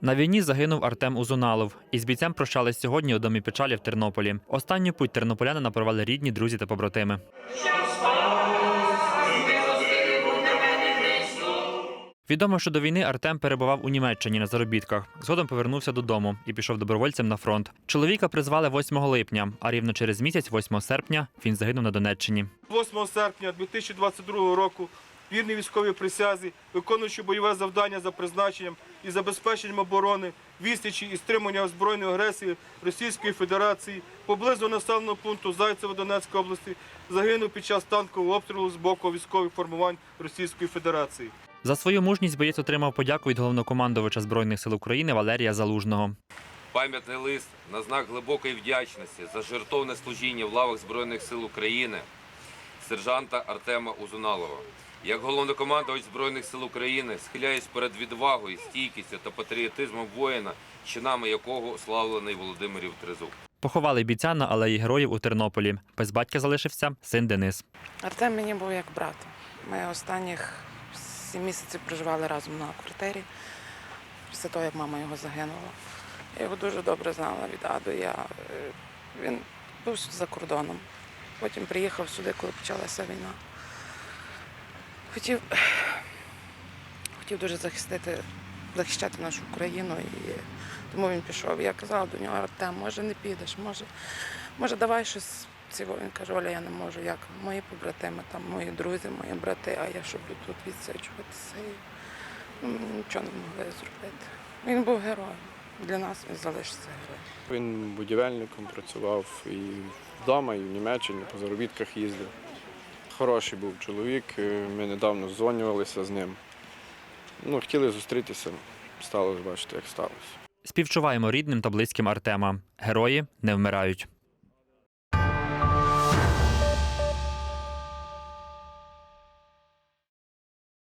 На війні загинув Артем Узуналов. Із бійцем прощались сьогодні у домі печалі в Тернополі. Останню путь тернополянина провели рідні, друзі та побратими. Відомо, що до війни Артем перебував у Німеччині на заробітках. Згодом повернувся додому і пішов добровольцем на фронт. Чоловіка призвали 8 липня, а рівно через місяць, 8 серпня, він загинув на Донеччині. 8 серпня 2022 року вірний військовій присязі, виконуючи бойове завдання за призначенням і забезпеченням оборони, відсічі і стримання озброєної агресії Російської Федерації поблизу населеного пункту Зайцево Донецької області загинув під час танкового обстрілу з боку військових формувань Російської Федерації. За свою мужність боєць отримав подяку від головнокомандувача Збройних сил України Валерія Залужного. Пам'ятний лист на знак глибокої вдячності за жертовне служіння в лавах Збройних сил України сержанта Артема Узуналова. Як головнокомандувач Збройних сил України схиляюсь перед відвагою, стійкістю та патріотизмом воїна, чинами якого славлений Володимирів Тризуб. Поховали бійця на алеї героїв у Тернополі. Без батька залишився син Денис. Артем мені був як брат. Ми останніх сім місяців проживали разом на квартирі після того, як мама його загинула. Я його дуже добре знала від А до Я. Е, Він був за кордоном. Потім приїхав сюди, коли почалася війна. Хотів, хотів дуже захистити, захищати нашу Україну. І тому він пішов. Я казала до нього, Артем, може не підеш, може, може давай щось цього. Він каже, Оля, я не можу. Як мої побратими, там мої друзі, мої брати, а я щоб тут відсиджуватися. І ну, нічого не могли зробити. Він був героєм. Для нас він залишиться героєм. Він будівельником працював і вдома, і в Німеччині по заробітках їздив. Хороший був чоловік, е, ми недавно дзвонювалися з ним. Ну, хотіли зустрітися, сталося, бачите, як сталося. Співчуваємо рідним та близьким Артема. Герої не вмирають.